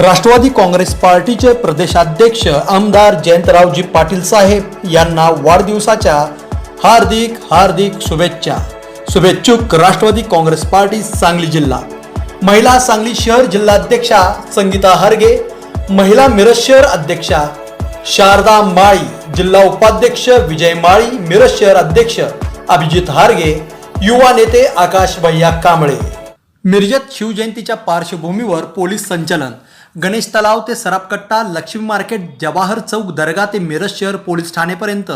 राष्ट्रवादी काँग्रेस पार्टीचे प्रदेशाध्यक्ष आमदार जयंतरावजी पाटील साहेब यांना वाढदिवसाच्या हार्दिक हार्दिक शुभेच्छा. शुभेच्छुक राष्ट्रवादी काँग्रेस पार्टी सांगली जिल्हा. महिला सांगली शहर जिल्हाध्यक्षा संगीता हरगे महिला मिरज शहर अध्यक्षा शारदा माळी जिल्हा उपाध्यक्ष विजय माळी मिरज शहर अध्यक्ष अभिजित हारगे युवा नेते आकाश भैया कांबळे. मिरजेत शिवजयंतीच्या पार्श्वभूमीवर पोलीस संचलन. गणेश तलाव ते सरापकट्टा लक्ष्मी मार्केट जवाहर चौक दर्गा ते मिरज शहर पोलीस ठाणेपर्यंत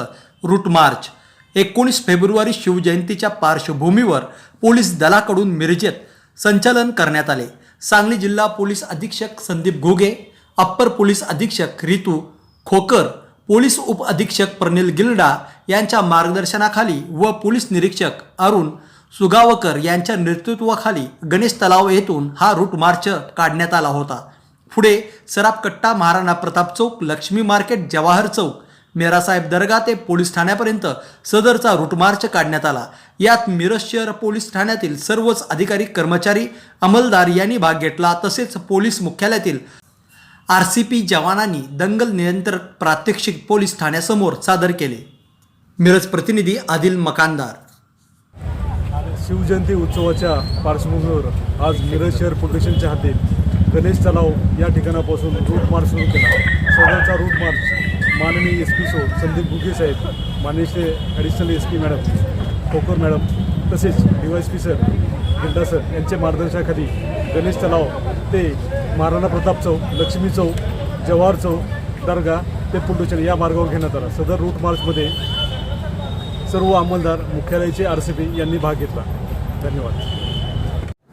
रूट मार्च. एकोणीस फेब्रुवारी शिवजयंतीच्या पार्श्वभूमीवर पोलीस दलाकडून मिरजेत संचलन करण्यात आले. सांगली जिल्हा पोलीस अधीक्षक संदीप घोगे अप्पर पोलीस अधीक्षक रितू खोकर पोलीस उप अधीक्षक प्रनिल गिल्डा यांच्या मार्गदर्शनाखाली व पोलीस निरीक्षक अरुण सुगावकर यांच्या नेतृत्वाखाली गणेश तलाव येथून हा रूट मार्च काढण्यात आला होता. पुढे सरापकट्टा महाराणा प्रताप चौक लक्ष्मी मार्केट जवाहर चौक मेरासाहेब दर्गा ते पोलीस ठाण्यापर्यंत सदरचा रूटमार्च काढण्यात आला. यात मिरज शहर पोलीस ठाण्यातील सर्वच अधिकारी कर्मचारी अंमलदार यांनी भाग घेतला. तसेच पोलीस मुख्यालयातील आर सी पी जवानांनी दंगल नियंत्रण प्रात्यक्षिक पोलीस ठाण्यासमोर सादर केले. मिरज प्रतिनिधी आदिल मकानदार. शिवजयंती उत्सवाच्या पार्श्वभूमीवर आज मिरज शहर पोलिसांच्या हाती गणेश तलाव या ठिकाणापासून रूट मार्च सुरू केला. सदरचा रूट मार्च माननीय एस पी सो संदीप गुगे साहेब माननीय additional S P madam Khokar madam तसेच D Y S P sir Ginda sir यांच्या मार्गदर्शनाखाली गणेश तलाव ते महाराणा प्रताप चौक लक्ष्मी चौक जवाहर चौक दर्गा ते पुंडुचेरी या मार्गावर घेण्यात आला. सदर रूट मार्चमध्ये सर्व अंमलदार मुख्यालयाचे आर सी पी यांनी भाग घेतला. धन्यवाद.